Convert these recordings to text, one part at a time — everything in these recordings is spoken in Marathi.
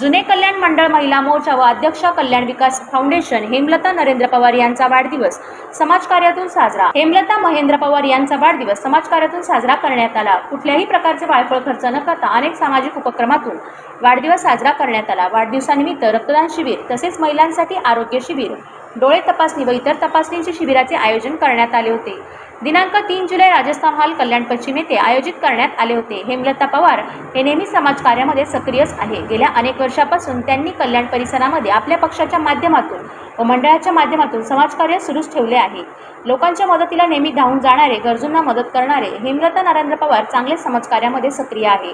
जुने कल्याण मंडळ महिला मोर्चा व अध्यक्ष कल्याण विकास फाउंडेशन हेमलता नरेंद्र पवार यांचा वाढदिवस समाजकार्यातून साजरा. हेमलता महेंद्र पवार यांचा वाढदिवस समाजकार्यातून साजरा करण्यात आला. कुठल्याही प्रकारचे वाळफळ खर्च न करता अनेक सामाजिक उपक्रमातून वाढदिवस साजरा करण्यात आला. वाढदिवसानिमित्त रक्तदान शिबिर तसेच महिलांसाठी आरोग्य शिबिर डोळे तपासणी व इतर तपासणीचे शिबिराचे आयोजन करण्यात आले होते. दिनांक तीन जुलै राजस्थान हॉल कल्याण पश्चिम येथे आयोजित करण्यात आले होते. हेमलता पवार हे नेहमी समाजकार्यामध्ये सक्रियच आहे. गेल्या अनेक वर्षापासून त्यांनी कल्याण परिसरामध्ये आपल्या पक्षाच्या माध्यमातून व मंडळाच्या माध्यमातून समाजकार्य सुरूच ठेवले आहे. लोकांच्या मदतीला नेहमी धावून जाणारे गरजूंना मदत करणारे हेमलता नरेंद्र पवार चांगले समाजकार्यामध्ये सक्रिय आहे.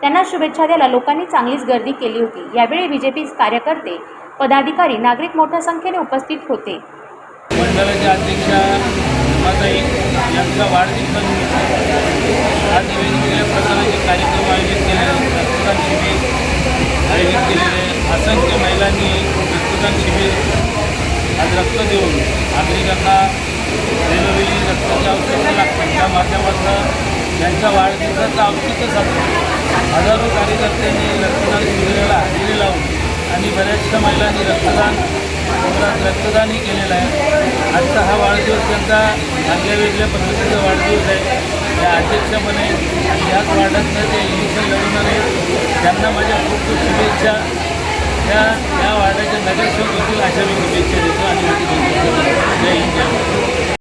त्यांना शुभेच्छा द्यायला लोकांनी चांगलीच गर्दी केली होती. यावेळी बीजेपी कार्यकर्ते पदाधिकारी नागरिक मोठ्या संख्येने उपस्थित होते. मंडळाच्या अध्यक्षा उमाताई यांचा वाढदिवसानिमित्त आज वेगवेगळ्या प्रकारचे कार्यक्रम आयोजित केलेले रक्तदान शिबिर आयोजित केलेले असंख्य महिलांनी रक्तदान शिबिर आज रक्त देऊन नागरिकांना वेळोवेळी रक्ताची आवश्यकता लागतात त्या माध्यमातून त्यांच्या वाढदिवसाचं औचित्य साधलं हजारो कार्यकर्त्यांनी रक्तदान शिबिराला हजेरी लावून आणि बऱ्याचशा महिलांनी रक्तदान रक्तदानही केलेलं आहे. आजचा हा वाढदिवस त्यांचा चांगल्या वेगळ्या पद्धतीचा वाढदिवस आहे. या अध्यक्षपणे आणि ह्याच वार्डातनं ते इलेक्शन लढवणार आहेत त्यांना माझ्या खूप खूप शुभेच्छा. त्या या वार्डाच्या नगरसेवक होतील अशा मी शुभेच्छा देतो आणि जय हिंद